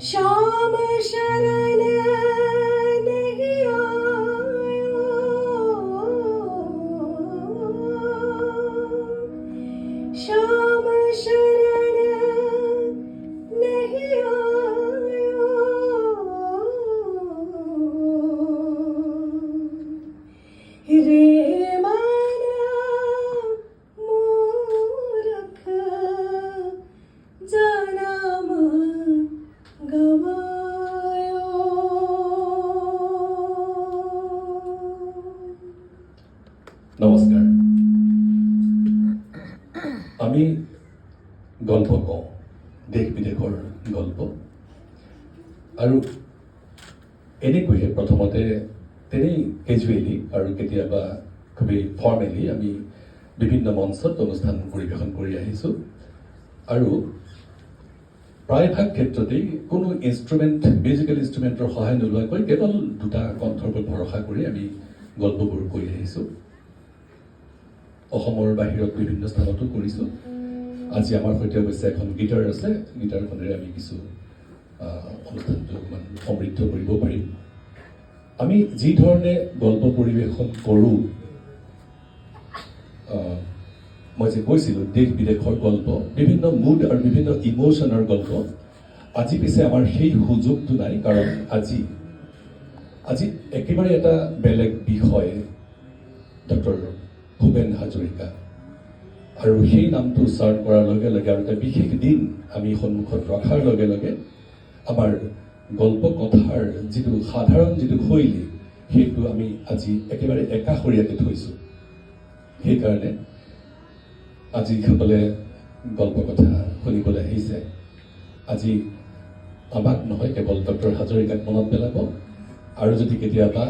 श्याम शरण ফৰ্মেলি আমি বিভিন্ন মঞ্চত অনুষ্ঠান পৰিৱেশন কৰি আহিছোঁ। আৰু প্ৰায়ভাগ ক্ষেত্ৰতেই কোনো ইনষ্ট্ৰুমেণ্ট মিউজিকেল ইনষ্ট্ৰুমেণ্টৰ সহায় নোলোৱাকৈ কেৱল দুটা কণ্ঠৰ ওপৰত ভৰসা কৰি আমি গল্পবোৰ কৰি আহিছোঁ। অসমৰ বাহিৰত বিভিন্ন স্থানতো কৰিছোঁ। আজি আমাৰ সৈতে অৱশ্যে এখন গীটাৰ আছে গীটাৰখনেৰে আমি কিছু অনুষ্ঠানটো অকণমান সমৃদ্ধ কৰিব পাৰিম। আমি যি ধৰণে গল্প পৰিৱেশন কৰোঁ মই যে কৈছিলোঁ, দেশ বিদেশৰ গল্প, বিভিন্ন মুড আৰু বিভিন্ন ইম'শ্যনৰ গল্প, আজি পিছে আমাৰ সেই সুযোগটো নাই, কাৰণ আজি আজি একেবাৰে এটা বেলেগ বিষয়, ডক্টৰ ভূপেন হাজৰিকা। আৰু সেই নামটো উচ্চাৰণ কৰাৰ লগে লগে আৰু এটা বিশেষ দিন আমি সন্মুখত ৰখাৰ লগে লগে, আমাৰ গল্প কথাৰ যিটো সাধাৰণ যিটো শৈলী, সেইটো আমি আজি একেবাৰে একাষৰীয়াকৈ থৈছোঁ। সেইকাৰণে আজি যিসকলে গল্প কথা শুনিবলৈ আহিছে। আজি আমাক নহয় কেৱল ডক্টৰ হাজৰিকাক মনত পেলাব। আৰু যদি কেতিয়াবা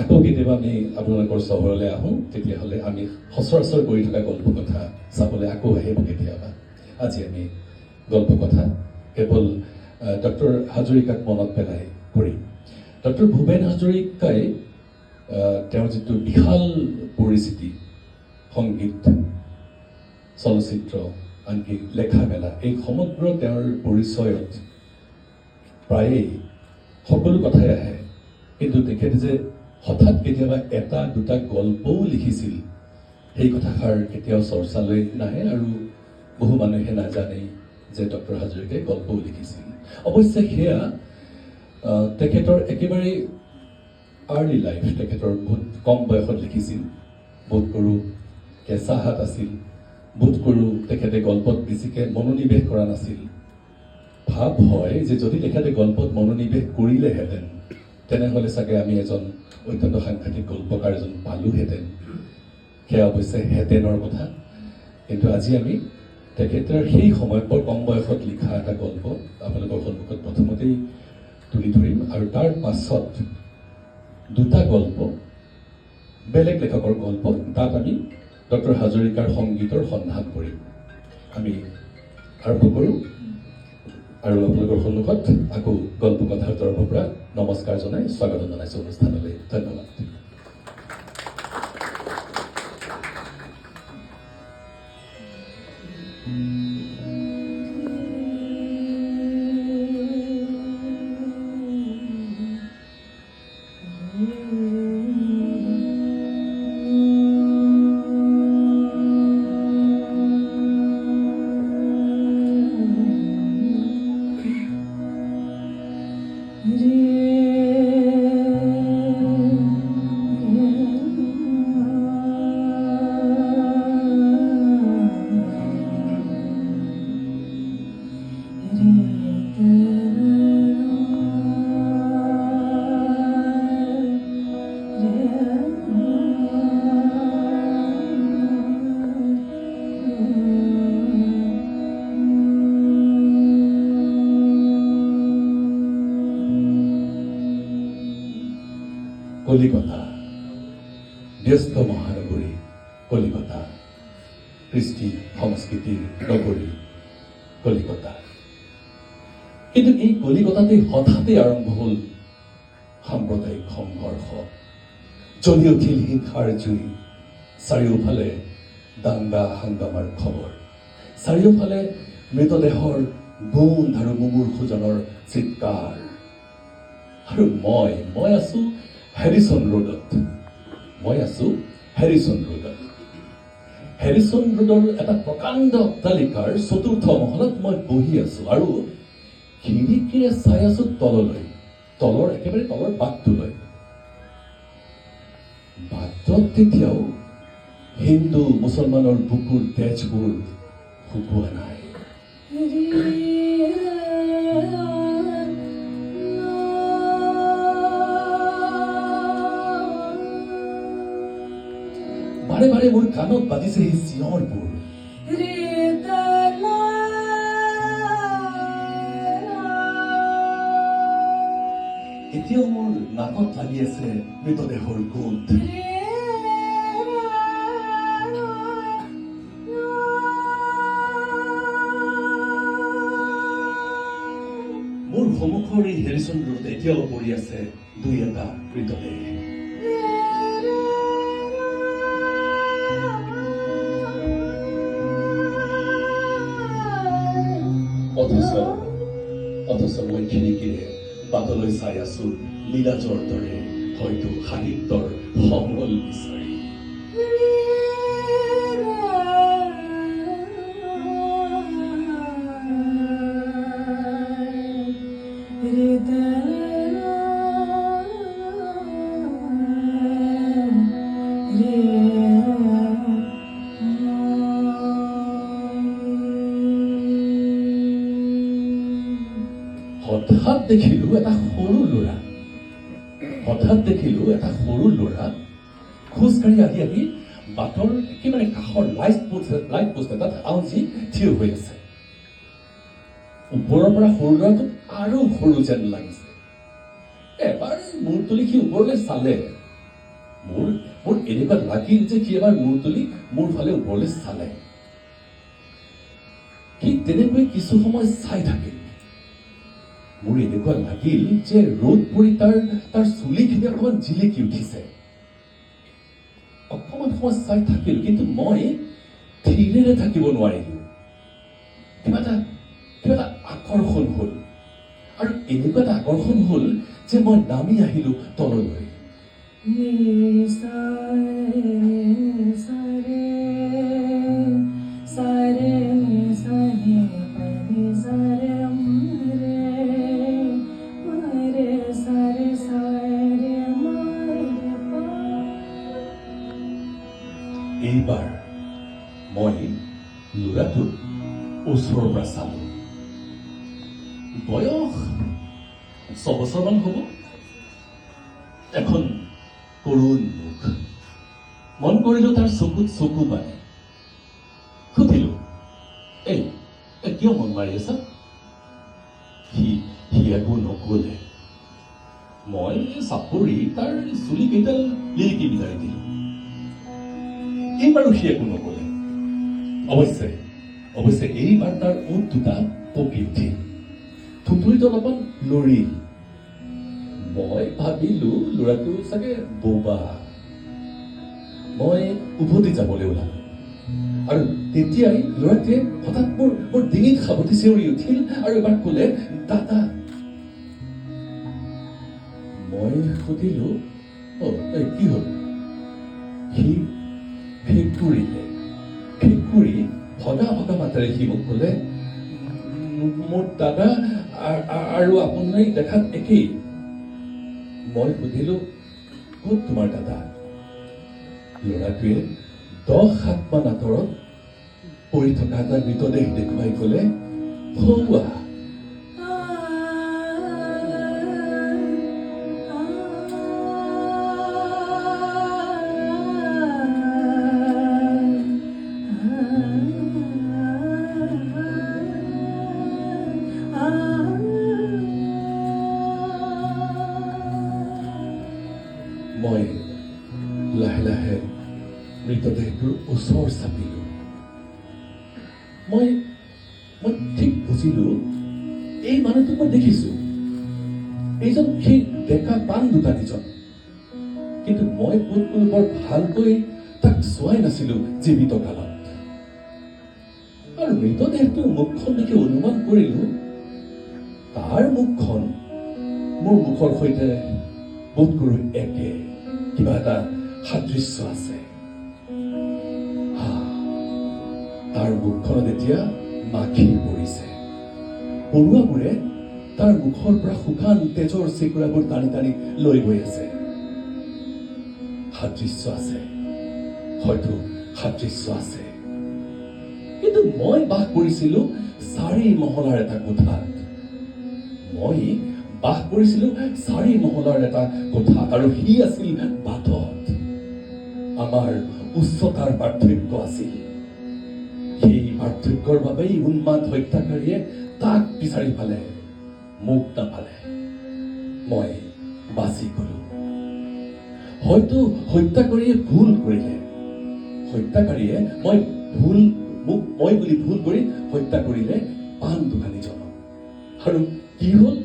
আকৌ কেতিয়াবা আমি আপোনালোকৰ চহৰলৈ আহোঁ তেতিয়াহ'লে আমি সচৰাচৰ কৰি থকা গল্প কথা চাবলৈ আকৌ আহিব কেতিয়াবা। আজি আমি গল্প কথা কেৱল ডক্টৰ হাজৰিকাক মনত পেলাই কৰিম। ডক্টৰ ভূপেন হাজৰিকাই তেওঁৰ যিটো বিশাল পৰিচিতি সংগীত চলচ্চিত্ৰ আনকি লেখা মেলা এই সমগ্ৰ তেওঁৰ পৰিচয়ত প্ৰায়েই সকলো কথাই আহে। কিন্তু তেখেতে যে হঠাৎ কেতিয়াবা এটা দুটা গল্পও লিখিছিল সেই কথাষাৰ কেতিয়াও চৰ্চালৈ নাহে আৰু বহু মানুহে নাজানেই যে ডক্টৰ হাজৰিকাই গল্পও লিখিছিল। অৱশ্যে সেয়া তেখেতৰ একেবাৰে আৰ্লি লাইফ তেখেতৰ বহুত কম বয়সত লিখিছিল। বোধ কৰোঁ কেঁচা হাত আছিল? বোধ কৰোঁ তেখেতে গল্পত বেছিকৈ মনোনিৱেশ কৰা নাছিল। ভাৱ হয় যে যদি তেখেতে গল্পত মনোনিৱেশ কৰিলেহেঁতেন তেনেহ'লে চাগে আমি এজন অত্যন্ত সাংঘাতিক গল্পকাৰ এজন পালোহেঁতেন। সেয়া অৱশ্যে হেঁতেনৰ কথা। কিন্তু আজি আমি তেখেতৰ সেই সময়ত বৰ কম বয়সত লিখা এটা গল্প আপোনালোকৰ সন্মুখত প্ৰথমতেই তুলি ধৰিম আৰু তাৰ পাছত দুটা গল্প বেলেগ লেখকৰ গল্প তাত আমি ডক্টৰ হাজৰিকাৰ সংগীতৰ সন্ধান কৰিম আমি আৰম্ভ কৰোঁ। আৰু আপোনালোকৰ সন্মুখত আকৌ গল্প কথাৰ তৰফৰ পৰা নমস্কাৰ জনাই স্বাগতম জনাইছোঁ অনুষ্ঠানলৈ। ধন্যবাদ। কলিকতা। ব্যস্ত মহানগৰী কলিকতা। কৃষ্টি সংস্কৃতিৰ নগৰী কলিকতা। কিন্তু এই কলিকতাতে হঠাতে আৰম্ভ হ'ল সাম্প্ৰদায়িক সংঘৰ্ষ। জ্বলি উঠিল হিংসাৰ জুই। চাৰিওফালে দাংগা হাংগামাৰ খবৰ। চাৰিওফালে মৃতদেহৰ গোন্ধ আৰু মুমূৰ্ষুজনৰ চিৎকাৰ। আৰু মই মই আছো হেৰিচন ৰোডত মই আছো হেৰিচন ৰোডত হেৰিচন ৰোডৰ এটা প্ৰকাণ্ড অট্টালিকাৰ চতুৰ্থ মহলাত মই বহি আছো আৰু খিৰিকীৰে চাই আছো তললৈ। তলৰ, একেবাৰে তলৰ বাটটোলৈ বাটত তেতিয়াও হিন্দু, মুছলমানৰ বুকুৰ তেজবোৰ শুকোৱা নাই। বাৰে বাৰে মোৰ কাণত বাজিছে সেই চিঞৰবোৰ এতিয়াও মোৰ নাকত লাগি আছে মৃতদেহৰ গোন্ধ মোৰ সন্মুখৰ এই হেৰিচন ৰোড এতিয়াও পৰি আছে দুই এটা মৃতদেহ। অথচ অথচ খিৰিকীৰে বাটলৈ চাই আছো লীলাজৰ দৰে হয়তো সাহিত্যৰ সমল বিচাৰি। হঠাৎ দেখিলো এটা সৰু ল'ৰা। হঠাৎ দেখিলো এটা সৰু ল'ৰা খোজকাঢ়ি আহি আহি বাটৰ একেবাৰে কাষৰ লাইট পোষ্ট লাইট পোষ্ট এটাত আউজি থিয় হৈ আছে। ওপৰৰ পৰা সৰু ল'ৰাটোক আৰু সৰু যেন লাগিছে। এবাৰ মূৰ তুলি সি ওপৰলৈ চালে। মোৰ মোৰ এনেকুৱা লাগিল যে সি এবাৰ মূৰ তুলি মোৰ ফালে ওপৰলৈ চালে। সি তেনেকৈ কিছু সময় চাই থাকিল। মোৰ এনেকুৱা লাগিল যে ৰ'দ পৰি তাৰ তাৰ চুলিখিনি অকণমান জিলিকি উঠিছে। অকণমান সময় চাই থাকিলো কিন্তু মই ধীৰেৰে থাকিব নোৱাৰিলো। কিবা এটা কিবা এটা আকৰ্ষণ হ'ল। আৰু এনেকুৱা এটা আকৰ্ষণ হ'ল যে মই নামি আহিলো তললৈ। এখন কৰুণ মুখ। মন কৰিলো তাৰ চকুত চকু পানী সুধিলো এই কিয় মন মাৰি আছা সি একো নকলে। মই চাপৰি তাৰ চুলি কেইডাল লিৰিকি বিচাৰি দিলো। এইবাৰো সি একো নকলে। অৱশ্যে অৱশ্যে, এইবাৰ তাৰ ওঠ দুটা পকি উঠিল। থুতুৰিটো অলপমান লৰিল। মই ভাবিলো ল'ৰাটো চাগে বোবা মই উভতি যাবলৈ ওলালো। আৰু তেতিয়াই ল'ৰাটোৱে হঠাৎ মোৰ মোৰ ডিঙিত সাৱটি চিঞৰি উঠিল আৰু এবাৰ ক'লে দাদা। মই সুধিলো অ কি হ'ল? সি ভেকুৰিলে ভেকুৰি ভগা ভগা মাতেৰে সি মোক ক'লে "ম- মোৰ দাদা আৰু আপুনি দেখাত একেই। মই সুধিলো ক'ত তোমাৰ দাদা? ল'ৰাটোৱে দহ সাতমান আঁতৰত পৰি থকা এটা মৃতদেহ দেখুৱাই ক'লে ভৌৱা মৃতদেহটোৰ ওচৰ চাপিলোঁ মই মই ঠিক বুজিলোঁ, এই মানুহটোক মই দেখিছোঁ। এইজন সেই ডেকা পাণ দোকানীজন কিন্তু মই বোধকৈ বৰ ভালকৈ তাক চোৱাই নাছিলোঁ জীৱিত কালত। আৰু মৃতদেহটোৰ মুখখন দেখি অনুমান কৰিলোঁ, তাৰ মুখখন মোৰ মুখৰ সৈতে বোধ কৰোঁ একে, কিবা এটা সাদৃশ্য আছে। তাৰ মুখখনত এতিয়া মাখি পৰিছে। পৰুৱাবোৰে তাৰ মুখৰ পৰা শুকান তেজৰ চিকুৰাবোৰ টানি টানি লৈ গৈ আছে। সাদৃশ্য আছে। হয়তো সাদৃশ্য আছে। কিন্তু মই বাস কৰিছিলো চাৰি মহলাৰ এটা কোঠাত। মই বাস কৰিছিলো চাৰি মহলাৰ এটা কোঠাত আৰু সি আছিল বাটত। আমাৰ উচ্চতাৰ পাৰ্থক্য আছিল। পাৰ্থক্যৰ বাবেই উন্মাদ হত্যাকাৰীয়ে তাক বিচাৰি পালে মোক নাপালে মই বাচি গলো। হয়তো হত্যাকাৰীয়ে ভুল কৰিলে। হত্যাকাৰীয়ে মই ভুল, মোক মই বুলি ভুল কৰি হত্যা কৰিলে পাণ দোকানীজনক আৰু কি হ'ল?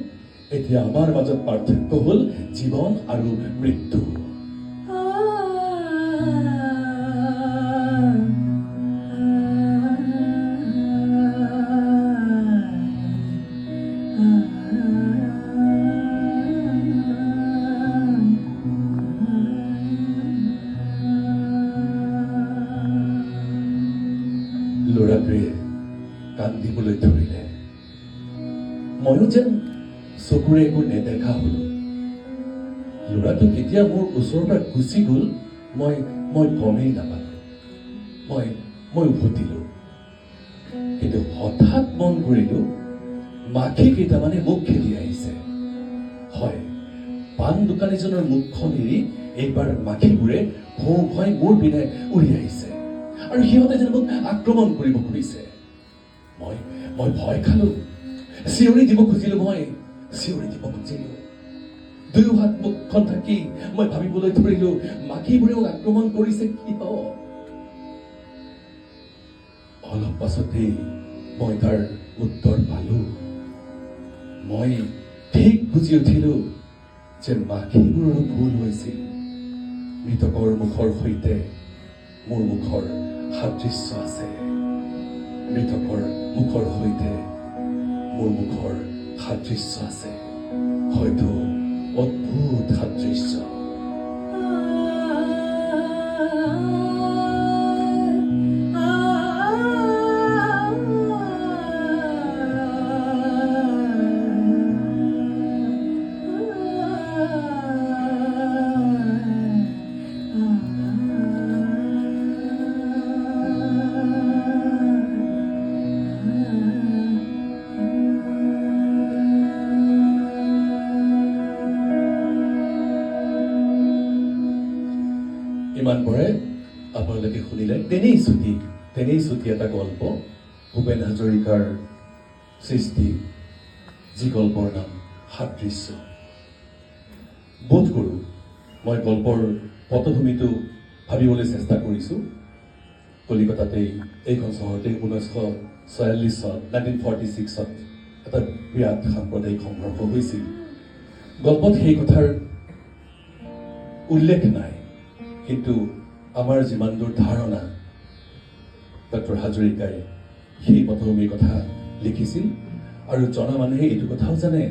এতিয়া আমাৰ মাজত পাৰ্থক্য হ'ল জীৱন আৰু মৃত্যু। ল'ৰাটোৱে কান্দিবলৈ ধৰিলে। ময়ো যেন চকুৰে একো নেদেখা হলো। ল'ৰাটো কেতিয়া মোৰ ওচৰৰ পৰা গুচি গ'ল মই মই গমেই নাপালো। মই মই উভতিলো। কিন্তু হঠাৎ মন কৰিলো মাখি কেইটামানে মোক খেলি আহিছে। হয় পাণ দোকানীজনৰ মুখখন এৰি এইবাৰ মাখিবোৰে ভৌ ভয় মোৰ পিনে উৰি আহিছে। আৰু সিহঁতে যেন মোক আক্ৰমণ কৰিব খুজিছে মই মই ভয় খালো চিঞৰি দিব খুজিলো মই চিঞৰি দিব খুজিলো দুয়ো হাত মুখখন থাকি মই ভাবিবলৈ ধৰিলো মাখিবোৰে মোক আক্ৰমণ কৰিছে কিয় অলপ পাছতেই মই তাৰ উত্তৰ পালো মই ঠিক বুজি উঠিলো যে মাখিবোৰৰো ভুল হৈছিল মৃতকৰ মুখৰ সৈতে মোৰ মুখৰ সাদৃশ্য আছে। মৃতকৰ মুখৰ সৈতে মোৰ মুখৰ সাদৃশ্য আছে। হয়তো অদ্ভুত সাদৃশ্য। ইমান পৰে আপোনালোকে শুনিলে তেনেই চুটি তেনেই চুটি এটা গল্প ভূপেন হাজৰিকাৰ সৃষ্টি যি গল্পৰ নাম সাদৃশ্য। বোধ কৰোঁ মই গল্পৰ পটভূমিটো ভাবিবলৈ চেষ্টা কৰিছোঁ। কলিকতাতেই এইখন চহৰতে ঊনৈছশ ছয়াল্লিছ চন নাইনটিন ফৰ্টি ছিক্সত এটা বিৰাট সাম্প্ৰদায়িক সংঘৰ্ষ হৈছিল। গল্পত সেই কথাৰ উল্লেখ নাই। কিন্তু আমাৰ যিমান দূৰ ধাৰণা ডক্টৰ হাজৰিকাই সেই পটভূমিৰ কথা লিখিছিল আৰু জনা মানুহে এইটো কথাও জানে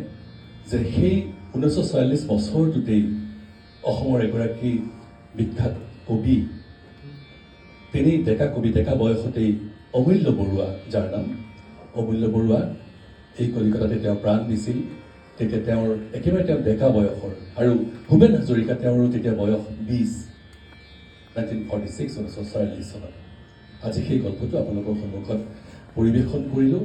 যে সেই ঊনৈছশ ছয়াল্লিছ বছৰটোতেই অসমৰ এগৰাকী বিখ্যাত কবি তেনেই ডেকা কবি ডেকা বয়সতেই অমূল্য বৰুৱা যাৰ নাম অমূল্য বৰুৱা এই কলিকতাতে তেওঁ প্ৰাণ দিছিল তেতিয়া তেওঁৰ একেবাৰে তেওঁ ডেকা বয়সৰ আৰু ভূপেন হাজৰিকা তেওঁৰো তেতিয়া বয়স বিছ নাইনটিন ফৰ্টি ছিক্স চনত আজি সেই গল্পটো আপোনালোকৰ সন্মুখত পৰিৱেশন কৰিলোঁ।